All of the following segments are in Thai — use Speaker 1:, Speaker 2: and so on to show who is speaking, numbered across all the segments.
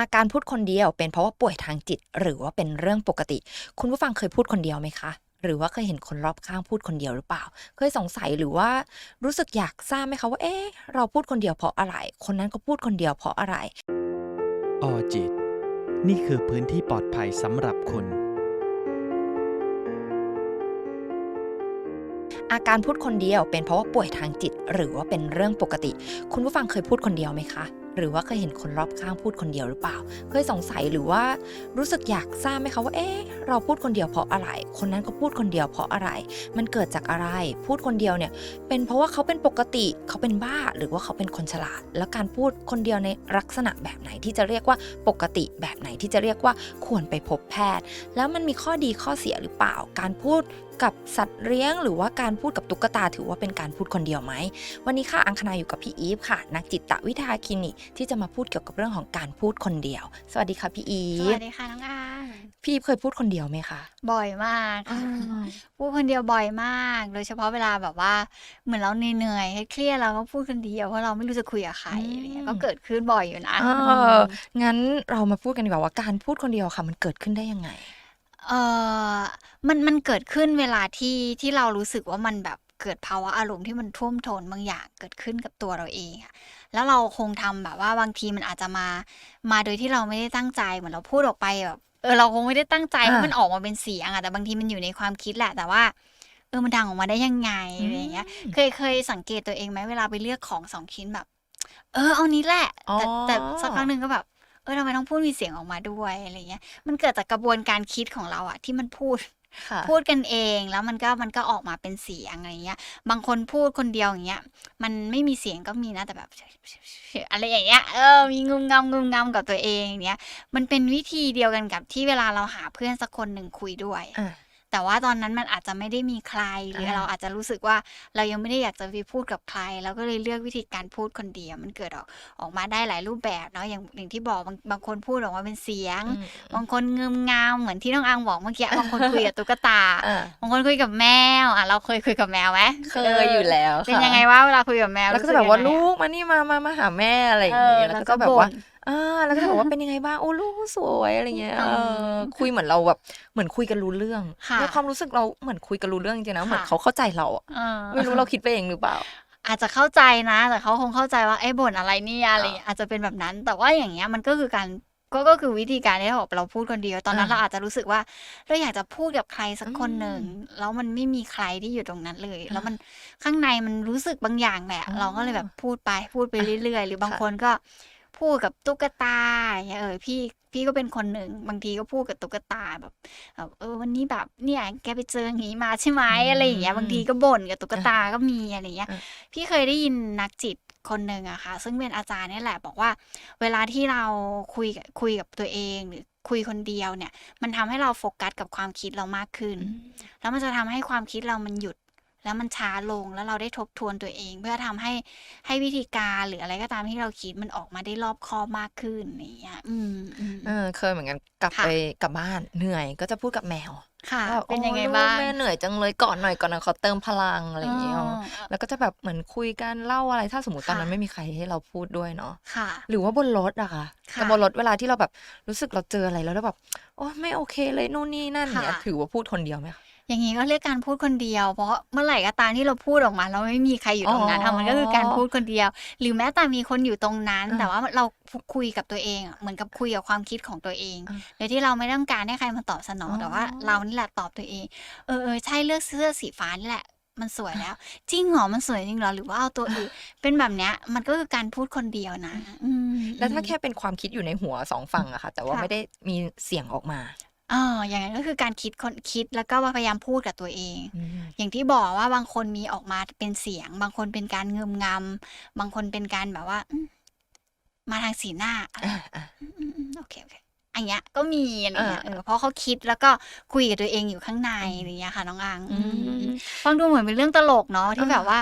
Speaker 1: อาการพูดคนเดียวเป็นเพราะว่าป่วยทางจิต หรือว่าเป็นเรื่องปกติ คุณผู้ฟังเคยพูดคนเดียวไหมคะหรือว่าเคยเห็นคนรอบข้างพูดคนเดียวหรือเปล่า เคยสงสัยหรือว่ารู้สึกอยากทราบไหมคะว่า เอ๊ะ เราพูดคนเดียวเพราะอะไร คนนั้นก็พูดคนเดียวเพราะอะไร
Speaker 2: ออจิต นี่คือพื้นที่ปลอดภัยสำหรับคุณ
Speaker 1: อาการพูดคนเดียวเป็นเพราะว่าป่วยทางจิต หรือว่าเป็นเรื่องปกติ คุณผู้ฟังเคยพูดคนเดียวไหมคะ หรือว่าเคยเห็นคนรอบข้างพูดคนเดียวหรือเปล่า เคยสงสัยหรือว่ารู้สึกอยากทราบไหมคะว่า เอ๊ะ เราพูดคนเดียวเพราะอะไร คนนั้นก็พูดคนเดียวเพราะอะไร มันเกิดจากอะไร พูดคนเดียวเนี่ย เป็นเพราะว่าเขาเป็นปกติ เขาเป็นบ้า หรือว่าเขาเป็นคนฉลาด แล้วการพูดคนเดียวในลักษณะแบบไหนที่จะเรียกว่าปกติแบบไหนที่จะเรียกว่าควรไปพบแพทย์ แล้วมันมีข้อดีข้อเสียหรือเปล่า การพูด กับสัตว์เลี้ยง หรือว่าการพูดกับตุ๊กตาถือว่าเป็นการพูดคนเดียวไหม วันนี้ค่ะอังคณาอยู่กับพี่อีฟค่ะ นักจิตวิทยาคลินิกที่จะมาพูดเกี่ยวกับเรื่องของการพูดคนเดียว สวัสดีค่ะพี่อี
Speaker 3: ส
Speaker 1: ฟ
Speaker 3: วัสดีค่ะน้องอาง
Speaker 1: พี่อีฟเคยพูดคนเดียวไหมคะ
Speaker 3: บ่อยมากค่ะพูดคนเดียวบ่อยมาก โดยเฉพาะเวลาแบบว่าเหมือนเราเหนื่อยๆเครียดๆเราก็พูดคนเดียวเพราะเราไม่รู้จะคุยกับใคร
Speaker 1: อืม
Speaker 3: อะไรเงี้ยก็เกิดขึ้นบ่อยอยู่นะ
Speaker 1: เอองั้นเรามาพูดกันดีกว่าว่าการพูดคนเดียวค่ะมันเกิดขึ้นได้ยังไง
Speaker 3: เออมันมันเกิดขึ้นเวลาที่ที่เรารู้สึกว่ามันแบบเกิดภาวะอารมณ์ที่มันท่วมท้นบางอย่างเกิดขึ้นกับตัวเราเองอะแล้วเราคงทำแบบว่าบางทีมันอาจจะมา มาโดยที่เราไม่ได้ตั้งใจเหมือนเราพูดออกไปแบบเออเราคงไม่ได้ตั้งใจให้
Speaker 1: อ่า มั
Speaker 3: มันออกมาเป็นเสียงอะแต่บางทีมันอยู่ในความคิดแหละ แต่ว่าเออมันดังออกมาได้ยังไงอะไรอย่างเงี้ยเคยเคยสังเกตตัวเองไหมเวลาไปเลือกของสองชิ้นแบบ เออเอานี้แหละแต่
Speaker 1: อ๋อ
Speaker 3: แต่สักครั้งหนึ่งก็แบบ เออทำไมต้องพูดมีเสียงออกมาด้วยอะไรเงี้ย มันเกิดจากกระบวนการคิดของเราอะที่มันพูด
Speaker 1: ค่ะ
Speaker 3: พูดกันเองแล้วมันก็มันก็ออกมาเป็นเสียงอะไรเงี้ย บางคนพูดคนเดียวอย่างเงี้ย มันไม่มีเสียงก็มีนะแต่แบบอะไรอย่างเงี้ยเออมีงุมงำงุมงำกับตัวเองเนี้ย มันเป็นวิธีเดียวกันกับที่เวลาเราหาเพื่อนสักคนหนึ่งคุยด้วย
Speaker 1: อะ
Speaker 3: แต่ว่าตอนนั้นมันอาจจะไม่ได้มีใครหรือ
Speaker 1: อ่า
Speaker 3: เราอาจจะรู้สึกว่าเรายังไม่ได้อยากจะไปพูดกับใครเราก็เลยเลือกวิธีการพูดคนเดียวมันเกิดออกออกมาได้หลายรูปแบบเนาะอย่างอย่างที่บอกบางบางคนพูดออกมาเป็นเสียง
Speaker 1: อืม
Speaker 3: บางคนงึมงามเหมือนที่น้องอังบอกเมื่อกี้บางคนคุยกับตุ๊กตา
Speaker 1: อะ
Speaker 3: บางคนคุยกับแมวอะเราเคยคุยกับแมวไหม
Speaker 1: เคยอยู่แล้ว
Speaker 3: เป็น
Speaker 1: ค่ะ
Speaker 3: ยังไงว่าเวลาคุยกับแมว
Speaker 1: แล้วก็จะแบบว่า
Speaker 3: รู้
Speaker 1: ลู
Speaker 3: สึ
Speaker 1: กมานี่มามามาหาแม่อะไรอย่าง
Speaker 3: เออ
Speaker 1: เงี้ยแล้ว
Speaker 3: แล้ว
Speaker 1: ก็
Speaker 3: ก็
Speaker 1: แบบว่า
Speaker 3: บ่น
Speaker 1: อ่าแล้วก็จะบอกว่าเป็นยังไงบ้างโอ้ลูกสวยอะไรเงี้ย
Speaker 3: อื
Speaker 1: เอ
Speaker 3: ม
Speaker 1: อคุยเหมือนเราแบบเหมือนคุยกันรู้เรื่อง
Speaker 3: ค่ะ
Speaker 1: ในความรู้สึกเราเหมือนคุยกันรู้เรื่องจริงๆนะ
Speaker 3: ค่ะ
Speaker 1: เหมือนเขาเข้าใจเราอะ
Speaker 3: เออ
Speaker 1: ไม่รู้เราคิดไปเองหรือเปล่า
Speaker 3: อาจจะเข้าใจนะ แต่เขาคงเข้าใจว่าไอ้บ่นอะไรเนี่ยอะไรอย่างเงี้ยอาจจะเป็นแบบนั้น แต่ว่าอย่างเงี้ยมันก็คือการก็ก็คือวิธีการที่เราเราพูดคนเดียวตอนนั้น
Speaker 1: อ่า
Speaker 3: เราอาจจะรู้สึกว่าเราอยากจะพูดกับใครสักคนหนึ่ง
Speaker 1: อืม
Speaker 3: แล้วมันไม่มีใครที่อยู่ตรงนั้นเลย
Speaker 1: อ่า
Speaker 3: แล้วมันข้างในมันรู้สึกบางอย่างแหละ
Speaker 1: อ๋อ
Speaker 3: เราก็เลยแบบพูดไปพูดไปเรื่อยๆ หรือบาง
Speaker 1: ค่ะ
Speaker 3: คนก็ พูดกับตุ๊กตาอย่างเงี้ยเออพี่พี่ก็เป็นคนหนึ่งบางทีก็พูดกับตุ๊กตาแบบแบบเออวันนี้แบบเนี่ยแกไปเจออย่างงี้มาใช่ไหมอะไรอย่างเงี้ยบางทีก็บ่นกับตุ๊กตาก็มีอะไรอย่างเงี้ย
Speaker 1: อะ
Speaker 3: พี่เคยได้ยินนักจิตคนหนึ่งอะค่ะ ซึ่งเป็นอาจารย์เนี่ยแหละบอกว่า เวลาที่เราคุยกับคุยกับตัวเองหรือคุยคนเดียวเนี่ย มันทำให้เราโฟกัสกับความคิดเรามากขึ้น แล้วมันจะทำให้ความคิดเรามันหยุด แล้วมันช้าลงแล้วเราได้ทบทวนตัวเอง เพื่อทำให้ให้วิธีการหรืออะไรก็ตามที่เราคิดมันออกมาได้รอบคอบมากขึ้นอย่างเงี้ยอืมอืม
Speaker 1: เออเคยเหมือนกันกลับ
Speaker 3: ค่ะ
Speaker 1: ไปกลับบ้านเหนื่อยก็จะพูดกับแมว
Speaker 3: ค่ะ
Speaker 1: ว่าแบบ
Speaker 3: เป็นยังไง
Speaker 1: โอ้ลูก
Speaker 3: บ้าง
Speaker 1: แม่เหนื่อยจังเลยก่อนหน่อยก่อนหน่อยขอเติมพลังอะไรอย่างเงี้ย
Speaker 3: อ๋อ
Speaker 1: แล้วก็จะแบบเหมือนคุยกันเล่าอะไรถ้าสมมติตอนนั้น
Speaker 3: ค่ะ
Speaker 1: ไม่มีใครให้เราพูดด้วยเนาะ
Speaker 3: ค่ะ
Speaker 1: หรือว่าบนรถอะค่ะ
Speaker 3: ค่ะ
Speaker 1: แต่บนรถเวลาที่เราแบบรู้สึกเราเจออะไรแล้วเราแบบโอ้ไม่โอเคเลยนู่นนี่นั่นเนี่ย
Speaker 3: ค่ะ
Speaker 1: ถือว่าพูดคนเดียวไหมคะ
Speaker 3: อย่างนี้ก็เรียกการพูดคนเดียว เพราะเมื่อไหร่ก็ตามที่เราพูดออกมาแล้วไม่มีใครอยู่ตรงนั้น
Speaker 1: อ๋อ
Speaker 3: อะมันก็คือการพูดคนเดียว หรือแม้แต่มีคนอยู่ตรงนั้น
Speaker 1: อ่า
Speaker 3: แต่ว่าเราคุยกับตัวเองอะเหมือนกับคุยกับความคิดของตัวเอง
Speaker 1: อ่า
Speaker 3: โดยที่เราไม่ต้องการให้ใครมาตอบสนอง
Speaker 1: อ๋อ
Speaker 3: แต่ว่า เรานี่แหละตอบตัวเอง เออเออใช่เลือกเสื้อสีฟ้านี่แหละมันสวยแล้ว จริงเหรอมันสวยจริงเหรอหรือว่าเอาตัวอื่นเป็นแบบเนี้ยมันก็คือการพูดคนเดียวนะอืม
Speaker 1: แล้วถ้าแค่เป็นความคิดอยู่ในหัวสองฝั่งอะค่ะ แต่ว่า
Speaker 3: ค่ะ
Speaker 1: ไม่ได้มีเสียงออกมา
Speaker 3: อ๋ออย่างนั้นก็คือการคิดคนคิดแล้วก็พยายามพูดกับตัวเอง
Speaker 1: อืม
Speaker 3: อย่างที่บอกว่าบางคนมีออกมาเป็นเสียง บางคนเป็นการเงืมงำบางคนเป็นการแบบว่าอืมมาทางสีหน้าอะไร
Speaker 1: อะอะ
Speaker 3: อืมอืมอืมโอเคโอเคอันเนี้ยก็มีอะไรเงี้ย
Speaker 1: อ่า
Speaker 3: เออเพราะเขาคิดแล้วก็คุยกับตัวเองอยู่ข้างในอะไรเงี้ยค่ะน้องอัง
Speaker 1: อืม
Speaker 3: ฟังดูเหมือนเป็นเรื่องตลกเนาะที่
Speaker 1: อ่า
Speaker 3: แบบว่า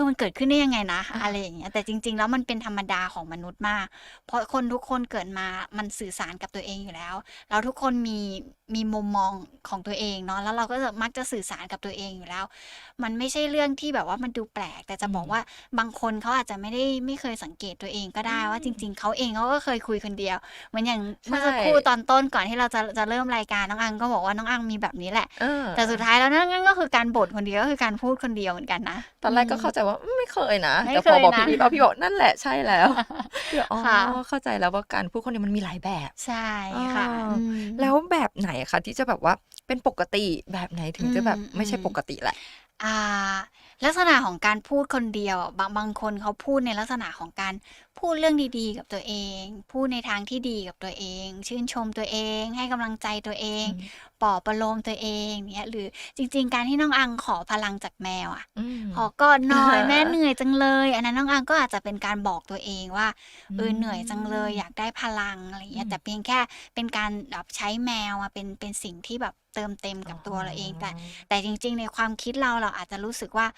Speaker 3: อมันเกิดขึ้นได้ยังไงนะ อะไรอย่างเงี้ยแต่จริง ๆ แล้วมันเป็นธรรมดาของมนุษย์มาก เพราะคนทุกคนเกิดมามันสื่อสารกับตัวเองอยู่แล้ว แล้วทุกคนมีมีมุมมองของตัวเองเนาะแล้วเราก็จะมักจะสื่อสารกับตัวเองอยู่แล้ว มันไม่ใช่เรื่องที่แบบว่ามันดูแปลก แต่จะบอกว่าบางคนเขาอาจจะไม่ได้ไม่เคยสังเกตตัวเองก็ได้ว่าจริง ๆเขาเองเขาก็เคยคุยคนเดียวเหมือนอย่างเมื่อสักครู่ตอนต้นก่อนที่เราจะจะเริ่มรายการน้องอังก็บอกว่าน้องอังมีแบบนี้แหละ
Speaker 1: เออ
Speaker 3: แต่สุดท้ายแล้วนั่นก็คือการบ่นคนเดียวก็คือการพูดคนเดียวเหมือนกันนะ
Speaker 1: ตอนแรกก็เข้าใจว่าอืมไม่เคยนะ
Speaker 3: ไม่
Speaker 1: แต่
Speaker 3: เค
Speaker 1: พอยบอก
Speaker 3: นะ
Speaker 1: พี่พี่พี่บอกนั่นแหละใช่แล้วพี่บอกอ๋อ
Speaker 3: ค่ะ
Speaker 1: เข้าใจแล้วว่าการพูดคนเดียวมันมีหลายแบบ
Speaker 3: ใช่ค่ะ
Speaker 1: อ่า
Speaker 3: อืม
Speaker 1: แล้วแบบไหนคะที่จะแบบว่าเป็นปกติแบบไหนถึงจะแบบ
Speaker 3: อืม
Speaker 1: ไม่ใช่
Speaker 3: อืม
Speaker 1: ปกติแหละ
Speaker 3: อ่าลักษณะของการพูดคนเดียวอะบางบางคนเขาพูดในลักษณะของการพูดเรื่องดีๆ กับตัวเอง พูดในทางที่ดีกับตัวเอง ชื่นชมตัวเอง ให้กำลังใจตัวเอง
Speaker 1: อืม
Speaker 3: ปลอบประโลมตัวเองเนี่ยหรือจริง ๆ การที่น้องอังขอพลังจากแมวอะ
Speaker 1: อืม
Speaker 3: ขอกอดหน่อย
Speaker 1: อ่า
Speaker 3: แม่เหนื่อยจังเลย อันนั้นน้องอังก็อาจจะเป็นการบอกตัวเองว่าเออเหนื่อยจังเลยอยากได้พลังอะไรอย่างเงี้ย
Speaker 1: อืม
Speaker 3: แต่เพียงแค่เป็นการแบบใช้แมวมาเป็นเป็นสิ่งที่แบบเติมเต็มกับตัวเราเองแต่แต่จริง ๆ ในความคิดเราเราอาจจะรู้สึกว่า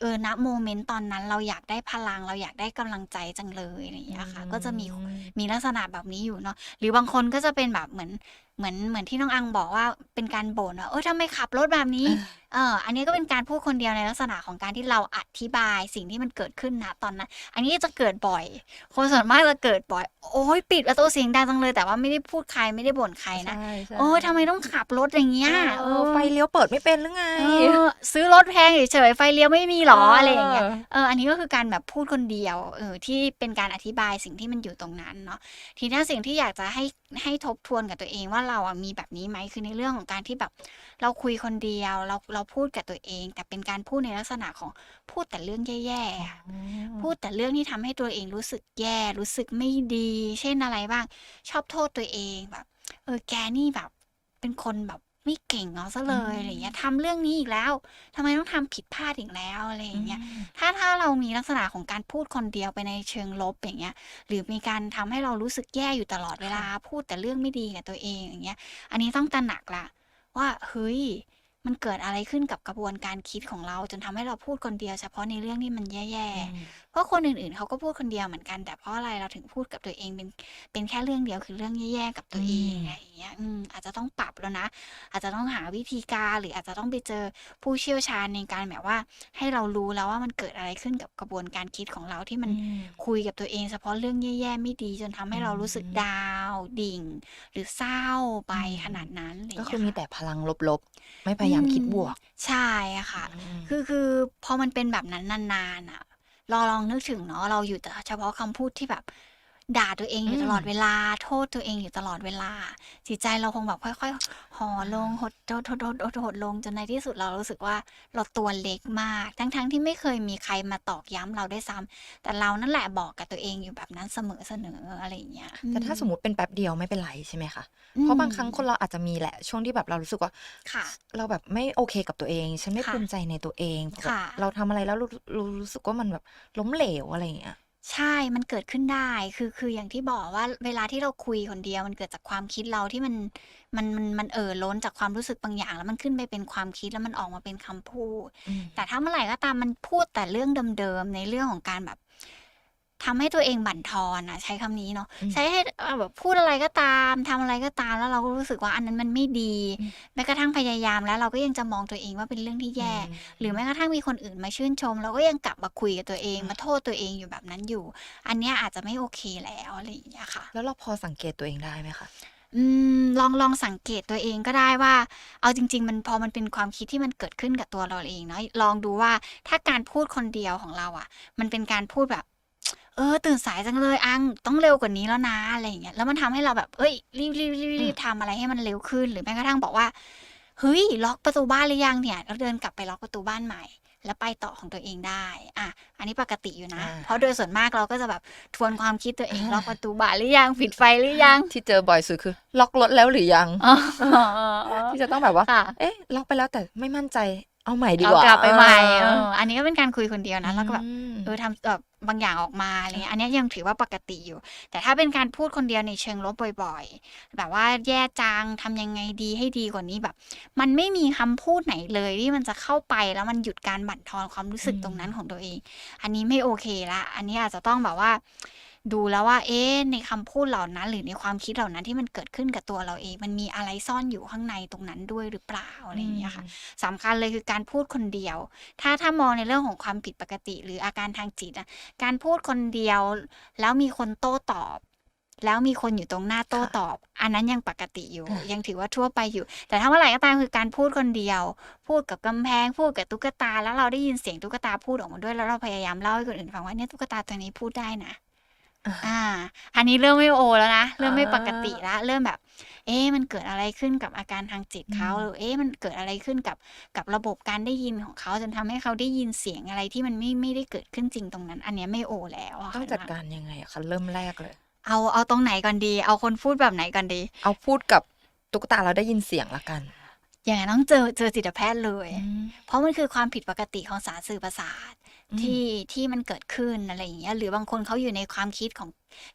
Speaker 3: เออณโมเมนต์ตอนนั้นเราอยากได้พลังเราอยากได้กำลังใจจังเลยอะไรอย่างเงี้ยค่ะ ก็จะมีมีลักษณะแบบนี้อยู่เนาะหรือบางคนก็จะเป็นแบบเหมือนเหมือนเหมือนที่น้องอังบอกว่าเป็นการบ่นว่าเออทำไมขับรถแบบนี้เอออันนี้ก็เป็นการพูดคนเดียวในลักษณะของการที่เราอธิบายสิ่งที่มันเกิดขึ้นนะตอนนั้น อันนี้จะเกิดบ่อย คนส่วนมากจะเกิดบ่อย โอ้ยปิดประตูเสียงดังจังเลย แต่ว่าไม่ได้พูดใครไม่ได้บ่นใครนะ
Speaker 1: ใช่ใช่
Speaker 3: โอ้ยทำไมต้องขับรถอย่างเงี้ย
Speaker 1: เออไฟเลี้ยวเปิดไม่เป็นหรือไง
Speaker 3: เออซื้อรถแพงเฉยๆไฟเลี้ยวไม่มีหรออะไรอย่างเงี้ยเอออันนี้ก็คือการแบบพูดคนเดียวเออที่เป็นการอธิบายสิ่งที่มันอยู่ตรงนั้นเนาะทีนี้สิ่งที่อยากจะให้ให้ทบทวนกับตัวเองว่าเราอะมีแบบนี้ไหมคือในเรื่องของการที่แบบเราคุยคนเดียว เราเราพูดกับตัวเอง แต่เป็นการพูดในลักษณะของพูดแต่เรื่องแย่ๆอะพูดแต่เรื่องที่ทำให้ตัวเองรู้สึกแย่รู้สึกไม่ดี เช่นอะไรบ้างชอบโทษตัวเองแบบ เออแกนี่แบบเป็นคนแบบ ไม่เก่งเอาซะเลย
Speaker 1: อืม
Speaker 3: อะไรเงี้ยทำเรื่องนี้อีกแล้วทำไมต้องทำผิดพลาดอีกแล้วอะไรอย่างเงี้ยถ้าถ้าเรามีลักษณะของการพูดคนเดียวไปในเชิงลบอย่างเงี้ย หรือมีการทำให้เรารู้สึกแย่อยู่ตลอดเวลาพูดแต่เรื่องไม่ดีกับตัวเองอย่างเงี้ย อันนี้ต้องตระหนักละว่าเฮ้ยมันเกิดอะไรขึ้นกับกระบวนการคิดของเรา จนทำให้เราพูดคนเดียวเฉพาะในเรื่องที่มันแย่ๆ เพราะคนอื่นๆเขาก็พูดคนเดียวเหมือนกัน แต่เพราะอะไรเราถึงพูดกับตัวเองเป็นเป็นแค่เรื่องเดียวคือเรื่องแย่ๆกับตัวเอง
Speaker 1: อืม
Speaker 3: อะไรอย่างเงี้ยอืมอาจจะต้องปรับแล้วนะ อาจจะต้องหาวิธีการหรืออาจจะต้องไปเจอผู้เชี่ยวชาญในการแบบว่า ให้เรารู้แล้วว่ามันเกิดอะไรขึ้นกับกระบวนการคิดของเราที่มัน
Speaker 1: อืม
Speaker 3: คุยกับตัวเอง เฉพาะเรื่องแย่ๆไม่ดีจนทำให้เรารู้สึก
Speaker 1: อืม
Speaker 3: ดาวน์ดิ่ง หรือเศร้าไป
Speaker 1: อืม
Speaker 3: ขนาดนั้นอะไรอย่าง
Speaker 1: ก็
Speaker 3: เงี้ย
Speaker 1: คือมี
Speaker 3: ค่ะ
Speaker 1: แต่พลังลบๆ ไม่พยายามคิดบวก
Speaker 3: ใช่อะค่ะ
Speaker 1: ม
Speaker 3: คือคือพอมันเป็นแบบนั้นนานๆอะ เราลองนึกถึงเนาะเราอยู่แต่เฉพาะคำพูดที่แบบ ด่าตัวเองอยู่
Speaker 1: อืม
Speaker 3: ตลอดเวลา โทษตัวเองอยู่ตลอดเวลา จิตใจเราคงแบบค่อยๆห่อลงหดหดหดหดหดหดลงจนในที่สุดเรารู้สึกว่าเราตัวเล็กมาก ทั้งๆที่ไม่เคยมีใครมาตอกย้ำเราได้วยซ้ำแต่เรานั่นแหละบอกกับตัวเองอยู่แบบนั้นเสมอเสนออะไรอย่างเงี้ย
Speaker 1: แต่ถ้าสมมติเป็นแป๊บเดียวไม่เป็นไรใช่ไหมคะ
Speaker 3: อืม
Speaker 1: เพราะบางครั้งคนเราอาจจะมีแหละช่วงที่แบบเรารู้สึกว่า
Speaker 3: ค่ะ
Speaker 1: เราแบบไม่โอเคกับตัวเอง ฉันไม่
Speaker 3: ค่ะ
Speaker 1: ภูมิใจในตัวเอง
Speaker 3: ค่ะ
Speaker 1: เราทำอะไรแล้วรู้รู้รู้สึกว่ามันแบบล้มเหลวอะไรอย่างเงี้ย
Speaker 3: ใช่ มันเกิดขึ้นได้ คือ คืออย่างที่บอกว่า เวลาที่เราคุยคนเดียว มันเกิดจากความคิดเราที่มัน มัน มัน มันเอ่อล้นจากความรู้สึกบางอย่าง แล้วมันขึ้นไปเป็นความคิด แล้วมันออกมาเป็นคำพูด
Speaker 1: อืม
Speaker 3: แต่ถ้าเมื่อไหร่ก็ตามมันพูดแต่เรื่องเดิมๆ ในเรื่องของการแบบ ทำให้ตัวเองบั่นทอนอะใช้คำนี้เนาะ
Speaker 1: อืม
Speaker 3: ใช้ให้เอ่อแบบพูดอะไรก็ตามทำอะไรก็ตามแล้วเราก็รู้สึกว่าอันนั้นมันไม่ดี
Speaker 1: อืม
Speaker 3: แม้กระทั่งพยายามแล้วเราก็ยังจะมองตัวเองว่าเป็นเรื่องที่แย่ หรือแม้กระทั่งมีคนอื่นมาชื่นชม เราก็ยังกลับมาคุยกับตัวเอง
Speaker 1: อืม
Speaker 3: มาโทษตัวเองอยู่แบบนั้นอยู่ อันเนี้ยอาจจะไม่โอเคแล้วอะไรอย่างเงี้ยค่ะ
Speaker 1: แล้วเราพอสังเกตตัวเองได้ไหมคะ
Speaker 3: อืมลองลองสังเกตตัวเองก็ได้ว่า เอาจริง ๆ มันพอมันเป็นความคิดที่มันเกิดขึ้นกับตัวเราเองเนาะลองดูว่าถ้าการพูดคนเดียวของเราอะ มันเป็นการพูดแบบ เออ ตื่นสายจังเลยอังต้องเร็วกว่านี้แล้วนะอะไรอย่างเงี้ยแล้วมันทำให้เราแบบเอ้ยรีบรีบรีบรีบทำอะไรให้มันเร็วขึ้น หรือแม้กระทั่งบอกว่าเฮ้ยล็อกประตูบ้านหรือยังเนี่ยแล้วเดินกลับไปล็อกประตูบ้านใหม่ แล้วไปต่อของตัวเองได้ อะ อันนี้ปกติอยู่นะ
Speaker 1: อ่า
Speaker 3: เพราะโดยส่วนมากเราก็จะแบบทวนความคิดตัวเอง
Speaker 1: อ่า
Speaker 3: ล็อกประตูบ้านหรือยังปิดไฟหรือยัง
Speaker 1: ที่เจอบ่อยสุดคือ ล็อกรถแล้วหรือยัง
Speaker 3: อ๋อ
Speaker 1: ที่จะต้องแบบว่า
Speaker 3: ค่ะ
Speaker 1: เอ๊ะล็อกไปแล้วแต่ไม่มั่นใจเอาใหม่ดี
Speaker 3: เอา
Speaker 1: กว่าก
Speaker 3: ลับไปใหม่เอ
Speaker 1: เอ
Speaker 3: ออันนี้ก็เป็นการคุยคนเดียวนะแล้วก็แบบ
Speaker 1: อืม
Speaker 3: เออทำแบบบางอย่างออกมาอะไรเงี้ยอันเนี้ยยังถือว่าปกติอยู่ แต่ถ้าเป็นการพูดคนเดียวในเชิงลบบ่อยๆ แบบว่าแย่จังทำยังไงดีให้ดีกว่านี้แบบ มันไม่มีคำพูดไหนเลยที่มันจะเข้าไปแล้วมันหยุดการบั่นทอนความรู้สึก
Speaker 1: อืม
Speaker 3: ตรงนั้นของตัวเอง อันนี้ไม่โอเคละ อันนี้อาจจะต้องแบบว่า ดูแล้วว่า เอ๊ะในคำพูดเหล่านั้น หรือในความคิดเหล่านั้นที่มันเกิดขึ้นกับตัวเราเอง มันมีอะไรซ่อนอยู่ข้างในตรงนั้นด้วยหรือเปล่าอะไรอย่างเงี้ยค่ะสำคัญเลยคือการพูดคนเดียว ถ้าถ้ามองในเรื่องของความผิดปกติ หรืออาการทางจิตอะการพูดคนเดียว แล้วมีคนโต้ตอบ แล้วมีคนอยู่ตรงหน้าโต้
Speaker 1: ค่ะ
Speaker 3: ตอบ อันนั้นยังปกติอยู่
Speaker 1: อะ
Speaker 3: ยังถือว่าทั่วไปอยู่ แต่ถ้าเมื่อไหร่ก็ตามคือการพูดคนเดียว พูดกับกำแพง พูดกับตุ๊กตา แล้วเราได้ยินเสียงตุ๊กตาพูดออกมาด้วย แล้วเราพยายามเล่าให้คนอื่นฟังว่าเนี่ยตุ๊กตาตัวนี้พูดได้นะ อ่า อันนี้เริ่มไม่โอแล้วนะ เริ่มไม่ปกติละเริ่มแบบ เอ๊ะมันเกิดอะไรขึ้นกับอาการทางจิตเขา
Speaker 1: อืม
Speaker 3: หรือเอ๊ะมันเกิดอะไรขึ้นกับกับระบบการได้ยินของเขาจนทำให้เขาได้ยินเสียงอะไรที่มันไม่ไม่ได้เกิดขึ้นจริงตรงนั้น อันเนี้ยไม่โอแล้วอะ
Speaker 1: ต้อ
Speaker 3: ค่ะ
Speaker 1: งจัดการยังไงอะคะเริ่มแรกเลย
Speaker 3: เอาเอาตรงไหนก่อนดี เอาคนพูดแบบไหนก่อนดี
Speaker 1: เอาพูดกับตุ๊กตาเราได้ยินเสียงละกัน
Speaker 3: อย่างนั้นต้องเจอเจอจิตแพทย์เลย
Speaker 1: อืม
Speaker 3: เพราะมันคือความผิดปกติของสารสื่อประสาท
Speaker 1: อืม
Speaker 3: ที่ที่มันเกิดขึ้นอะไรอย่างเงี้ยหรือบางคนเขาอยู่ในความคิดของ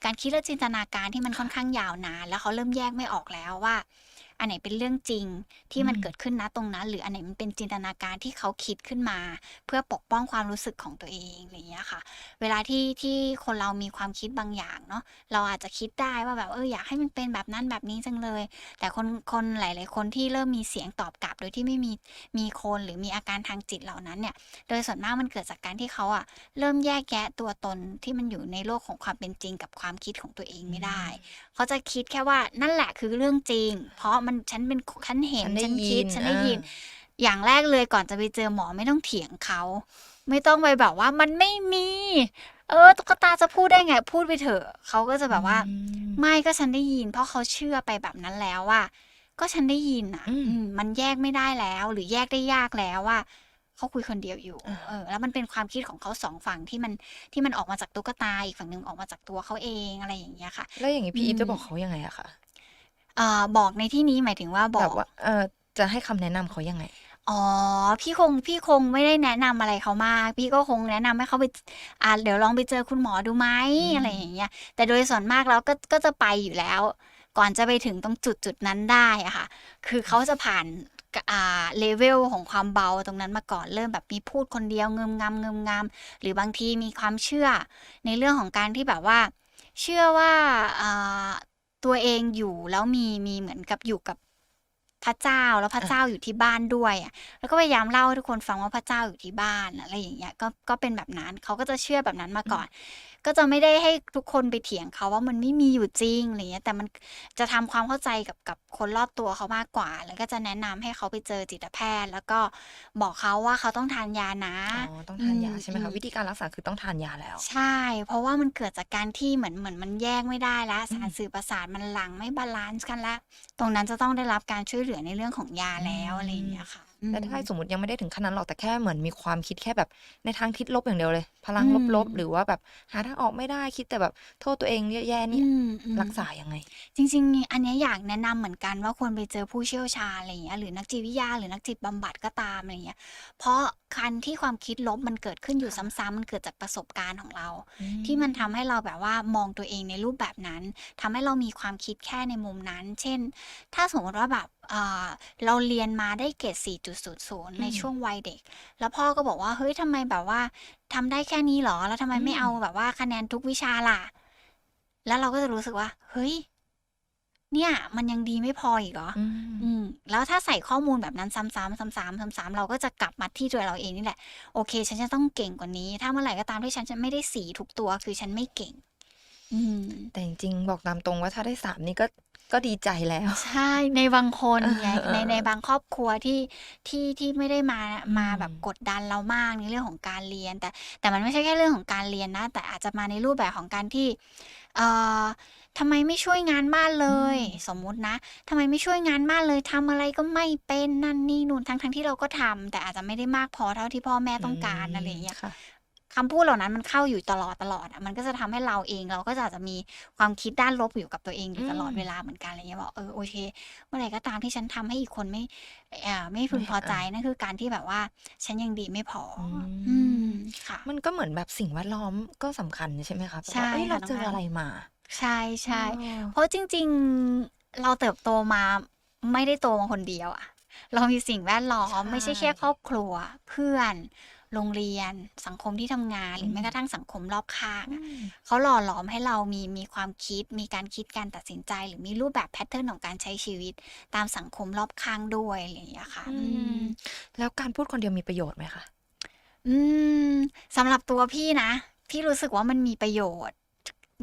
Speaker 3: การคิดและจินตนาการที่มันค่อนข้างยาวนาน แล้วเขาเริ่มแยกไม่ออกแล้วว่า อันไหนเป็นเรื่องจริงที่มัน
Speaker 1: อืม
Speaker 3: เกิดขึ้นนะตรงนั้น หรืออันไหนมันเป็นจินตนาการที่เขาคิดขึ้นมา เพื่อปกป้องความรู้สึกของตัวเองอะไรอย่างเงี้ยค่ะ เวลาที่ที่คนเรามีความคิดบางอย่างเนาะเราอาจจะคิดได้ว่าแบบเอออยากให้มันเป็นแบบนั้นแบบนี้จังเลย แต่คนคนหลาย ๆ คนที่เริ่มมีเสียงตอบกลับ โดยที่ไม่มีมีคนหรือมีอาการทางจิตเหล่านั้นเนี่ย โดยส่วนมากมันเกิดจากการที่เขาอะเริ่มแยกแยะตัวตนที่มันอยู่ในโลกของความเป็นจริงกับความคิดของตัวเองไม่ได้ เขาจะคิดแค่ว่านั่นแหละคือเรื่องจริง เพราะมันฉันเป็นฉันเห็น
Speaker 1: ฉันได้
Speaker 3: ฉันคิด
Speaker 1: ยิน
Speaker 3: ฉันได้
Speaker 1: อ่ายิ
Speaker 3: ยิน อย่างแรกเลยก่อนจะไปเจอหมอไม่ต้องเถียงเขา ไม่ต้องไปแบบว่ามันไม่มี เออตุ๊กตาจะพูดได้ไง พูดไปเถอะเขาก็จะแบบว่า
Speaker 1: อืม
Speaker 3: ไม่ก็ฉันได้ยิน เพราะเขาเชื่อไปแบบนั้นแล้วว่า ก็ฉันได้ยินอะ
Speaker 1: อืม
Speaker 3: อืมมันแยกไม่ได้แล้ว หรือแยกได้ยากแล้วว่าเขาคุยคนเดียวอยู่
Speaker 1: อ่า
Speaker 3: เออ แล้วมันเป็นความคิดของเขาสองฝั่งที่มันที่มันออกมาจากตุ๊กตาอีกฝั่งหนึ่งออกมาจากตัวเขาเองอะไรอย่างเงี้ยค่ะ
Speaker 1: แล้วอย่างนี้พี่อีฟ
Speaker 3: อืม
Speaker 1: จะบอกเขายังไงอะคะ
Speaker 3: เอ่อบอกในที่นี้หมายถึงว่าบอ
Speaker 1: แบ
Speaker 3: ก
Speaker 1: บว่าเออจะให้คำแนะนำเขายังไง
Speaker 3: อ๋อพี่คงพี่คงไม่ได้แนะนำอะไรเขามาก พี่ก็คงแนะนำให้เขาไปอ่าเดี๋ยวลองไปเจอคุณหมอดูไหม
Speaker 1: อืม
Speaker 3: อะไรอย่างเงี้ยแต่โดยส่วนมากแล้วก็ก็จะไปอยู่แล้ว ก่อนจะไปถึงตรงจุดจุดนั้นได้อะค่ะ คือเขาจะผ่านอ่าเลเวลของความเบาตรงนั้นมาก่อนเริ่มแบบมีพูดคนเดียวเงิมงำเงิมงำหรือบางทีมีความเชื่อ ในเรื่องของการที่แบบว่า เชื่อว่าอ่า ตัวเองอยู่แล้วมีมีเหมือนกับอยู่กับพระเจ้าแล้วพระเจ้าอยู่ที่บ้านด้วยอะแล้วก็พยายามเล่าให้ทุกคนฟังว่าพระเจ้าอยู่ที่บ้านอะไรอย่างเงี้ยก็ก็เป็นแบบนั้นเขาก็จะเชื่อแบบนั้นมาก่อน ก็จะไม่ได้ให้ทุกคนไปเถียงเขาว่ามันไม่มีอยู่จริงอะไรเงี้ยแต่มันจะทำความเข้าใจกับกับคนรอบตัวเขามากกว่า แล้วก็จะแนะนำให้เขาไปเจอจิตแพทย์ แล้วก็บอกเขาว่าเขาต้องทานยานะ
Speaker 1: อ๋อต้องทานยา
Speaker 3: อืม
Speaker 1: ใช่ไหม
Speaker 3: อื
Speaker 1: คะ
Speaker 3: ม
Speaker 1: วิธีการรักษาคือต้องทานยาแล้ว
Speaker 3: ใช่ เพราะว่ามันเกิดจากการที่เหมือนเหมือนมันแยกไม่ได้แล้ว
Speaker 1: อืม
Speaker 3: สารสื่อประสาทมันหลังไม่บาลานซ์กันแล้ว ตรงนั้นจะต้องได้รับการช่วยเหลือในเรื่องของยาแล้วอะไรอย่างเงี้ยค่ะอืม
Speaker 1: แต่ถ้าสมมติยังไม่ได้ถึงขั้นนั้นหรอกแต่แค่เหมือนมีความคิดแค่แบบในทางทิศลบอย่างเดียวเลย พลัง
Speaker 3: อืม
Speaker 1: ลบๆ หรือว่าแบบหาทางออกไม่ได้คิดแต่แบบโทษตัวเองแย่ๆเนี่ย
Speaker 3: อืมอืม
Speaker 1: รักษายังไง
Speaker 3: จริง ๆ อันเนี้ยอยากแนะนำเหมือนกันว่าควรไปเจอผู้เชี่ยวชาญอะไรอย่างเงี้ยหรือนักจิตวิทยาหรือนักจิตบำบัดก็ตามอะไรเงี้ยเพราะการที่ความคิดลบมันเกิดขึ้นอยู่
Speaker 1: ค่ะ
Speaker 3: ซ้ำๆมันเกิดจากประสบการณ์ของเรา
Speaker 1: อื
Speaker 3: ที่มันทำให้เราแบบว่ามองตัวเองในรูปแบบนั้นทำให้เรามีความคิดแค่ในมุมนั้น เช่น ถ้าสมมติว่าแบบ เอ่อเราเรียนมาได้เกรด 4.00 ในช่วงวัยเด็ก แล้วพ่อก็บอกว่า เฮ้ยทำไมแบบว่าทำได้แค่นี้เหรอ แล้วทำไมไม่
Speaker 1: อืม
Speaker 3: เอาแบบว่าคะแนนทุกวิชาล่ะ แล้วเราก็จะรู้สึกว่า เฮ้ย เนี่ย มันยังดีไม่พออีกเหรอ
Speaker 1: อืม
Speaker 3: อืม แล้วถ้าใส่ข้อมูลแบบนั้นซ้ำๆซ้ำๆซ้ำๆเราก็จะกลับมาที่ตัวเราเองนี่แหละ โอเค ฉันจะต้องเก่งกว่านี้ ถ้าเมื่อไหร่ก็ตามที่ฉันจะไม่ได้สีทุกตัว คือฉันไม่เก่ง อืม
Speaker 1: แต่จริงๆบอกตามตรงว่าถ้าได้สามนี่ก็ ก็ดีใจแล้ว
Speaker 3: ใช่ในบางคนไง
Speaker 1: เออ
Speaker 3: ในในบางครอบครัวที่ที่ที่ไม่ได้มามา
Speaker 1: อืม
Speaker 3: แบบกดดันเรามากในเรื่องของการเรียน แต่แต่มันไม่ใช่แค่เรื่องของการเรียนนะ แต่อาจจะมาในรูปแบบของการที่เอ่อทำไมไม่ช่วยงานบ้านเลย สมมุตินะทำไมไม่ช่วยงานบ้านเลยทำอะไรก็ไม่เป็นนั่นนี่นู่นทั้งทั้งที่เราก็ทำแต่อาจจะไม่ได้มากพอเท่าที่พ่อแม่ต้องการอะไรอย่างเงี้ย
Speaker 1: ค่ะ
Speaker 3: คำพูดเหล่านั้นมันเข้าอยู่ตลอดตลอดอะมันก็จะทำให้เราเองเราก็จะอาจจะมีความคิดด้านลบอยู่กับตัวเองอยู่ตลอด
Speaker 1: อืม
Speaker 3: เวลาเหมือนกันอะไรเงี้ยบอกเออโอเค เมื่อไหร่ก็ตามที่ฉันทำให้อีกคนไม่เอ่อไม่พึง
Speaker 1: ไม่
Speaker 3: พอใจ
Speaker 1: อ่า
Speaker 3: นั่นคือการที่แบบว่าฉันยังดีไม่พออ
Speaker 1: ม
Speaker 3: อืมค่ะ
Speaker 1: มันก็เหมือนแบบสิ่งแวดล้อมก็สำคัญใช่ไหมคะแบบ
Speaker 3: ใช่
Speaker 1: ว่าเอ้ย
Speaker 3: ค่ะ
Speaker 1: เราเจอ
Speaker 3: น้องอัน
Speaker 1: อะไรมา
Speaker 3: ใช่ใช่
Speaker 1: อ๋อ
Speaker 3: เพราะจริง ๆเราเติบโตมาไม่ได้โตมาคนเดียวอะเรามีสิ่งแวดล้อม
Speaker 1: ใช่
Speaker 3: ไม่ใช่แค่ครอบครัวเพื่อน โรงเรียน สังคมที่ทำงานหรือ
Speaker 1: ม
Speaker 3: แม้กระทั่งสังคมรอบข้าง
Speaker 1: อื
Speaker 3: อะ
Speaker 1: ม
Speaker 3: เขาหล่อหลอมให้เรามีมีความคิด มีการคิดการตัดสินใจ หรือมีรูปแบบแพทเทิร์นของการใช้ชีวิต ตามสังคมรอบข้างด้วยอะไรอย่างเงี้ยค่ะ
Speaker 1: อื
Speaker 3: อื
Speaker 1: ม
Speaker 3: ม
Speaker 1: แล้วการพูดคนเดียวมีประโยชน์ไหมคะ
Speaker 3: อืมสำหรับตัวพี่นะ พี่รู้สึกว่ามันมีประโยชน์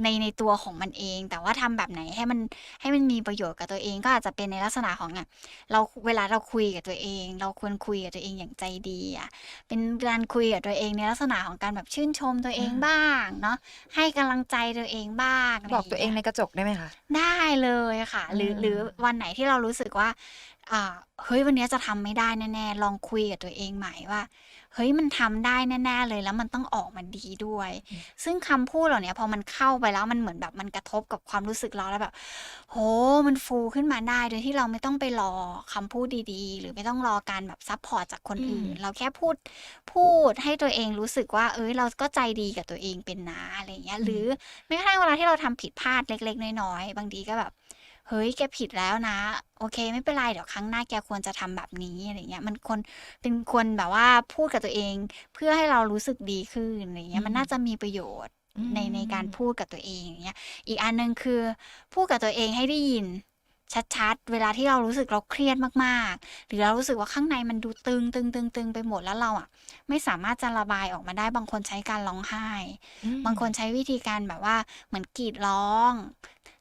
Speaker 3: ในในตัวของมันเอง แต่ว่าทำแบบไหนให้มันให้มันมีประโยชน์กับตัวเองก็อาจจะเป็นในลักษณะของอะเราเวลาเราคุยกับตัวเอง เราควรคุยกับตัวเองอย่างใจดีอะเป็นการคุยกับตัวเองในลักษณะของการแบบชื่นชมตัวเอง
Speaker 1: อ่า
Speaker 3: บ้างเนาะให้กำลังใจตัวเองบ้างะไร
Speaker 1: บอกตัวเอง
Speaker 3: ย่า
Speaker 1: ใน
Speaker 3: ย
Speaker 1: กระจกได้ไหมคะ
Speaker 3: ได้เลยค่ะ หรือ
Speaker 1: อืม
Speaker 3: หรือวันไหนที่เรารู้สึกว่าอ่าเฮ้ยวันนี้จะทำไม่ได้แน่ๆลองคุยกับตัวเองใหม่ว่า เฮ้ยมันทำได้แน่ๆเลยแล้วมันต้องออกมาดีด้วย ซึ่งคำพูดเหล่านี้พอมันเข้าไปแล้วมันเหมือนแบบมันกระทบกับความรู้สึกเราแล้วแบบ โหมันฟูขึ้นมาได้โดยที่เราไม่ต้องไปรอคำพูดดีๆ หรือไม่ต้องรอการแบบซัพพอร์ตจากคนอื่น
Speaker 1: อืม
Speaker 3: เราแค่พูดพูดให้ตัวเองรู้สึกว่า เอ้ยเราก็ใจดีกับตัวเองเป็นนะอะไรอย่างเงี้ย หรือแม้กระทั่งเวลาที่เราทำผิดพลาดเล็ก ๆ น้อยๆบางทีก็แบบ เฮ้ยแกผิดแล้วนะ โอเค ไม่เป็นไรเดี๋ยวครั้งหน้าแกควรจะทำแบบนี้อะไรเงี้ย มันควรเป็นควรแบบว่าพูดกับตัวเอง เพื่อให้เรารู้สึกดีขึ้นอะไรเงี้ยมันน่าจะมีประโยชน์
Speaker 1: อืม
Speaker 3: ในในการพูดกับตัวเองอย่างเงี้ย อีกอันหนึ่งคือพูดกับตัวเองให้ได้ยินชัดๆ เวลาที่เรารู้สึกเราเครียดมากๆ หรือเรารู้สึกว่าข้างในมันดูตึงตึงตึงตึงไปหมดแล้วเราอะ ไม่สามารถจะระบายออกมาได้ บางคนใช้การร้องไห้
Speaker 1: อืม
Speaker 3: บางคนใช้วิธีการแบบว่าเหมือนกรีดร้อง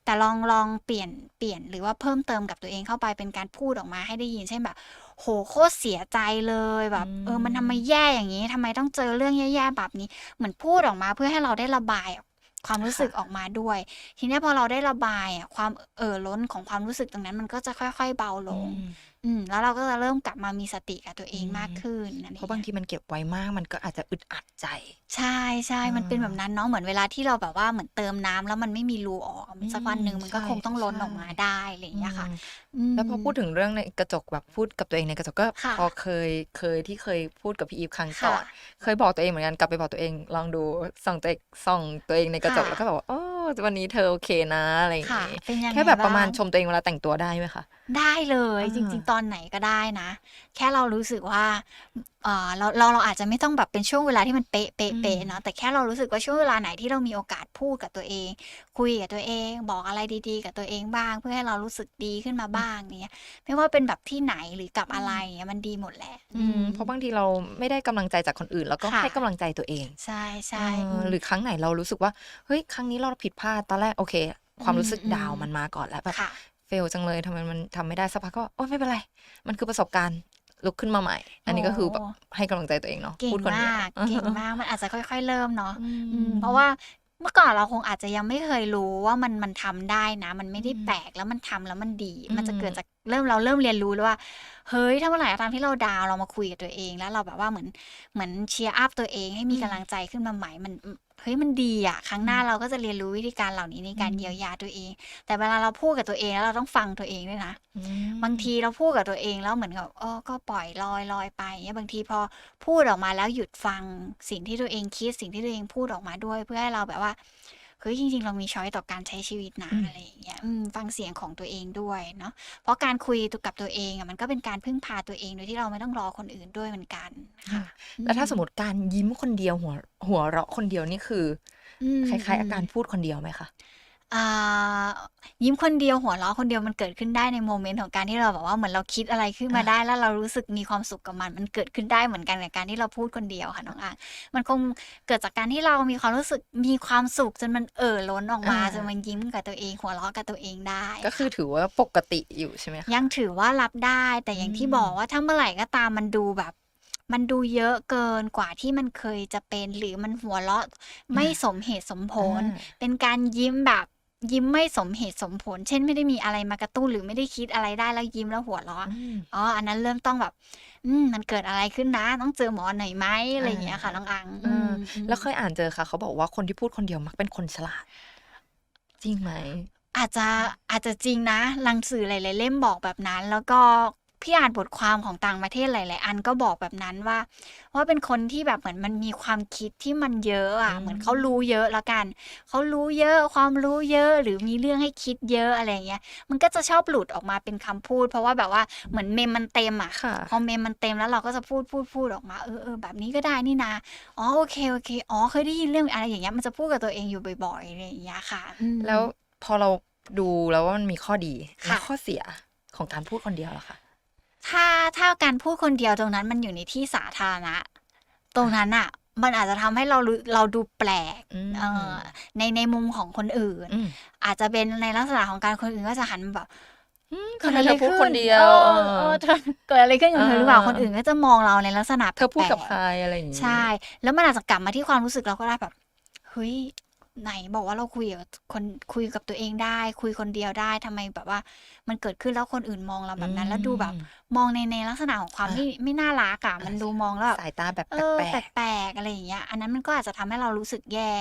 Speaker 3: แต่ลองลองเปลี่ยนเปลี่ยนหรือว่าเพิ่มเติมกับตัวเองเข้าไปเป็นการพูดออกมาให้ได้ยินเช่นแบบ โหโคตรเสียใจเลยแบบ
Speaker 1: อืม
Speaker 3: เออมันทำไมแย่อย่างนี้ทำไมต้องเจอเรื่องแย่ๆแบบนี้ เหมือนพูดออกมาเพื่อให้เราได้ระบายความรู้สึกออกมาด้วย ทีเนี้ยพอเราได้ระบายอะความเอ่อล้นของความรู้สึกตรงนั้นมันก็จะค่อย ๆ เบาลง
Speaker 1: อืม
Speaker 3: อืมแล้วเราก็จะเริ่มกลับมามีสติกับตัวเอง
Speaker 1: อืม
Speaker 3: มากขึ้นอะไร
Speaker 1: เพราะบาง
Speaker 3: เงี้ย
Speaker 1: ทีมันเก็บไว้มากมันก็อาจจะอึดอัดใจ
Speaker 3: ใช่ใช่มันเป็น
Speaker 1: อ่า
Speaker 3: แบบนั้นเนาะเหมือนเวลาที่เราแบบว่าเหมือนเติมน้ำแล้วมันไม่มีรูออกอะสักวันหนึ่ง
Speaker 1: อืม
Speaker 3: มันก็
Speaker 1: ใช่
Speaker 3: คงต้องล้น
Speaker 1: ใช่
Speaker 3: ออกมาได้อะไรอย่างเงี้ยค่ะ
Speaker 1: อืม
Speaker 3: ม
Speaker 1: แล้วพอพูดถึงเรื่องในกระจกแบบพูดกับตัวเองในกระจกก็
Speaker 3: ค่ะ
Speaker 1: พอเคยเคยที่เคยพูดกับพี่อีฟครั้ง
Speaker 3: ค่ะ
Speaker 1: ก่อนเคยบอกตัวเองเหมือนกันกลับไปบอกตัวเองลองดูส่องตัวเองส่องตัวเองในกระจก
Speaker 3: ค่ะ
Speaker 1: แล้วก็แบบว่าโอ้ วันนี้เธอโอเคนะอะไรอย่าง
Speaker 3: ค่ะ
Speaker 1: งี้
Speaker 3: เป็นยังไง
Speaker 1: แค่แบบประมาณ
Speaker 3: บ้ง
Speaker 1: ชมตัวเองเวลาแต่งตัวได้ไหมคะ
Speaker 3: ได้เลย
Speaker 1: อ่า
Speaker 3: จริง ๆ ตอนไหนก็ได้นะ แค่เรารู้สึกว่า เออเราเราเราอาจจะไม่ต้องแบบเป็นช่วงเวลาที่มันเป๊ะเป๊ะเป๊ะเนาะแต่แค่เรารู้สึกว่าช่วงเวลาไหนที่เรามีโอกาสพูดกับตัวเอง คุยกับตัวเอง บอกอะไรดีๆ กับตัวเองบ้าง เพื่อให้เรารู้สึกดีขึ้นมาบ้างเนี้ยไม่ว่าเป็นแบบที่ไหนหรือกับอะไรเนี้ยมันดีหมดแหละ
Speaker 1: อืมเพราะบางทีเราไม่ได้กำลังใจจากคนอื่น แล้วก็
Speaker 3: ค่ะ
Speaker 1: ให้กำลังใจตัวเอง
Speaker 3: ใช่ใช่
Speaker 1: เออหรือครั้งไหนเรารู้สึกว่าเฮ้ยครั้งนี้เราผิดพลาดตอนแรกโอเค ความรู้สึก
Speaker 3: อืม
Speaker 1: ดาวน์มันมาก่อนแล้วแบบ
Speaker 3: ค่ะ
Speaker 1: เฟลจังเลยทำไมมันทำไม่ได้สักพักก็โอ้ไม่เป็นไร มันคือประสบการณ์ ลุกขึ้นมาใหม่ อันนี้ก็คือแบบ
Speaker 3: โอ้
Speaker 1: ให้กำลังใจตัวเองเนาะ
Speaker 3: เก่ง
Speaker 1: พูดคนเดียว
Speaker 3: มากเก่งมากมันอาจจะค่อย ๆ เริ่มเนาะ
Speaker 1: อื
Speaker 3: อืม
Speaker 1: ม
Speaker 3: เพราะว่าเมื่อก่อนเราคงอาจจะยังไม่เคยรู้ว่ามันมันทำได้นะ มันไม่ได้
Speaker 1: อืม
Speaker 3: แปลกแล้วมันทำแล้วมันดี
Speaker 1: อืม
Speaker 3: มันจะเกิดจากเริ่มเราเริ่มเรียนรู้แล้วว่า เฮ้ยถ้าเมื่อไหร่ก็ตามที่เราดาวน์เรามาคุยกับตัวเอง แล้วเราแบบว่าเหมือนเหมือนเชียร์อัพตัวเองให้มี
Speaker 1: อืม
Speaker 3: กำลังใจขึ้นมาใหม่มัน เฮ้ยมันดีอะครั้งหน้าเราก็จะเรียนรู้วิธีการเหล่านี้ในการ
Speaker 1: อืม
Speaker 3: เยียวยาตัวเอง แต่เวลาเราพูดกับตัวเองแล้วเราต้องฟังตัวเองด้วยนะ
Speaker 1: อืม
Speaker 3: บางทีเราพูดกับตัวเองแล้วเหมือนกับเออก็ปล่อยลอยลอยไปเงี้ยบางทีพอพูดออกมาแล้วหยุดฟังสิ่งที่ตัวเองคิดสิ่งที่ตัวเองพูดออกมาด้วย เพื่อให้เราแบบว่า เฮ้ยจริงๆ เรามีช้อยต่อการใช้ชีวิตนะ
Speaker 1: อืม
Speaker 3: อะไรอย่างเงี้ยอืมฟังเสียงของตัวเองด้วยเนาะเพราะการคุยกับตัวเองอะมันก็เป็นการพึ่งพาตัวเองโดยที่เราไม่ต้องรอคนอื่นด้วยเหมือนกันค่ะ
Speaker 1: แล้วถ้าสมมติการยิ้มคนเดียวหัวหัวเราะคนเดียวนี่คือ
Speaker 3: อื
Speaker 1: อ
Speaker 3: ม
Speaker 1: คล้ายๆอา
Speaker 3: อืม
Speaker 1: การพูดคนเดียวไหมคะ
Speaker 3: อ่า ยิ้มคนเดียวหัวเราะคนเดียวมันเกิดขึ้นได้ในโมเมนต์ของการที่เราแบบว่าเหมือนเราคิดอะไรขึ้นมา
Speaker 1: อ่า
Speaker 3: ได้ แล้วเรารู้สึกมีความสุขกับมัน มันเกิดขึ้นได้เหมือนกันกับการที่เราพูดคนเดียวค่ะน้องอ่างมันคงเกิดจากการที่เรามีความรู้สึกมีความสุขจนมันเอ่อล้นออกมาจนมันยิ้มกับตัวเอง หัวเราะกับตัวเองได้
Speaker 1: ก็คือถือว่าปกติอยู่ใช่ไหมคะ
Speaker 3: ยังถือว่ารับได้แต่อย่างที่
Speaker 1: อืม
Speaker 3: บอกว่าถ้าเมื่อไหร่ก็ตามมันดูแบบ มันดูเยอะเกินกว่าที่มันเคยจะเป็น หรือมันหัวเราะไม่สมเหตุสมผล
Speaker 1: อ่า
Speaker 3: เป็นการยิ้มแบบ ยิ้มไม่สมเหตุสมผล เช่นไม่ได้มีอะไรมากระตุ้นหรือไม่ได้คิดอะไรได้แล้วยิ้มแล้วหัวเราะ
Speaker 1: อืม
Speaker 3: อ๋อ อันนั้นเริ่มต้องแบบ อืมมันเกิดอะไรขึ้นนะ ต้องเจอหมอหน่อยไหมอะไรอย่างเงี้ยค่ะน้องอัง
Speaker 1: เออ
Speaker 3: ม
Speaker 1: แล้วเคยอ่านเจอค่ะ เขาบอกว่าคนที่พูดคนเดียวมักเป็นคนฉลาด จริงไหม
Speaker 3: อาจจะอาจจะจริงนะหนังสือหลายๆเล่มบอกแบบนั้น แล้วก็ พี่อ่านบทความของต่างประเทศหลาย ๆ อันก็บอกแบบนั้นว่า ว่าเป็นคนที่แบบเหมือนมันมีความคิดที่มันเยอะอะ
Speaker 1: อืม
Speaker 3: เหมือนเขารู้เยอะละกันเขารู้เยอะความรู้เยอะหรือมีเรื่องให้คิดเยอะอะไรอย่างเงี้ยมันก็จะชอบหลุดออกมาเป็นคำพูด เพราะว่าแบบว่าเหมือนเมมมันเต็มอะ
Speaker 1: ค่ะ
Speaker 3: พอเมมมันเต็มแล้วเราก็จะพูดพูดพูดออกมาเออเออแบบนี้ก็ได้นี่นะอ๋อโอเคโอเคอ๋อเคยได้ยินเรื่องอะไรอย่างเงี้ยมันจะพูดกับตัวเองอยู่บ่อยๆอะไรอย่างเงี้ยค่ะอืม
Speaker 1: แล้วพอเราดูแล้วว่ามันมีข้อดี
Speaker 3: ค่ะ
Speaker 1: และข้อเสียของการพูดคนเดียวล่ะค่ะ
Speaker 3: ถ้าถ้าการพูดคนเดียวตรงนั้นมันอยู่ในที่สาธารณะ ตรงนั้นอะมันอาจจะทำให้เรารู้เราดูแปลก
Speaker 1: อืม
Speaker 3: เออในในมุมของคนอื่น
Speaker 1: อืม
Speaker 3: อาจจะเป็นในลักษณะของการคนอื่นก็จะหันมาแบบ
Speaker 1: ทำไมเธอพูดคนเดียว
Speaker 3: เออ
Speaker 1: เออ
Speaker 3: เออเธอเกิดอะไรขึ้นกับเธอหรือเปล่า
Speaker 1: เออ
Speaker 3: คนอื่นก็จะมองเราในลักษณะ
Speaker 1: เธอพูดกับ
Speaker 3: แปล
Speaker 1: ใครอะไรอย่างนี้
Speaker 3: ใช่ แล้วมันอาจจะกลับมาที่ความรู้สึกเราก็ได้แบบเฮ้ย ไหนบอกว่าเราคุยกับคนคุยกับตัวเองได้ คุยคนเดียวได้ทำไมแบบว่า มันเกิดขึ้นแล้วคนอื่นมองเราแบบนั้น แล้วดูแบบ มองในในลักษณะของความ
Speaker 1: อะ
Speaker 3: ไม่ไม่น่ารักอะมันดูมองแล้วแบบ
Speaker 1: สายตาแบบ
Speaker 3: เออ
Speaker 1: แปลก
Speaker 3: แปลกๆอะไรอย่างเงี้ย อันนั้นมันก็อาจจะทำให้เรารู้สึกแย่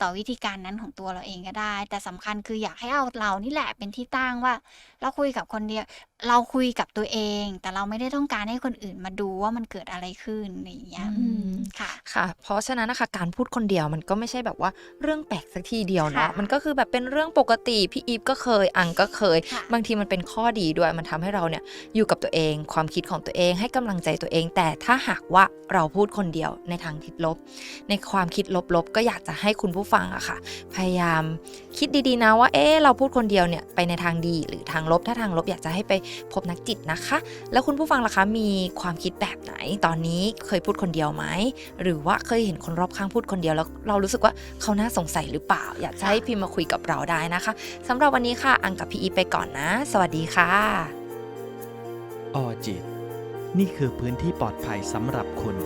Speaker 3: ต่อวิธีการนั้นของตัวเราเองก็ได้ แต่สำคัญคืออยากให้เอาเรานี่แหละเป็นที่ตั้งว่า เราคุยกับคนเดียวเราคุยกับตัวเอง แต่เราไม่ได้ต้องการให้คนอื่นมาดูว่ามันเกิดอะไรขึ้นอะไรอย่างเงี้ย
Speaker 1: อืม
Speaker 3: อืมค่ะ
Speaker 1: ค่ะ เพราะฉะนั้นนะคะการพูดคนเดียวมันก็ไม่ใช่แบบว่าเรื่องแปลกสักทีเดียวเนาะ
Speaker 3: ค่ะ
Speaker 1: มันก็คือแบบเป็นเรื่องปกติพี่อีฟก็เคยอังก็เคย
Speaker 3: ค่ะ
Speaker 1: บางทีมันเป็นข้อดีด้วยมันทำให้เราเนี่ยอยู่กับตัวเอง ความคิดของตัวเองให้กำลังใจตัวเอง แต่ถ้าหากว่าเราพูดคนเดียวในทางทิศลบ ในความคิดลบๆก็อยากจะให้คุณผู้ฟังอะค่ะ พยายาม คิดดีๆนะว่าเอ๊เราพูดคนเดียวเนี่ยไปในทางดีหรือทางลบถ้าทางลบอยากจะให้ไปพบนักจิตนะคะ แล้วคุณผู้ฟังล่ะคะมีความคิดแบบไหนตอนนี้เคยพูดคนเดียวไหมหรือว่าเคยเห็นคนรอบข้างพูดคนเดียวแล้วเรารู้สึกว่าเขาน่าสงสัยหรือเปล่า อยากจะให้พิมพ์มาคุยกับเราได้นะคะสำหรับวันนี้ค่ะ อังกับพี่อีไปก่อนนะ สวัสดีค่ะ
Speaker 2: ออจิต นี่คือพื้นที่ปลอดภัยสำหรับคุณ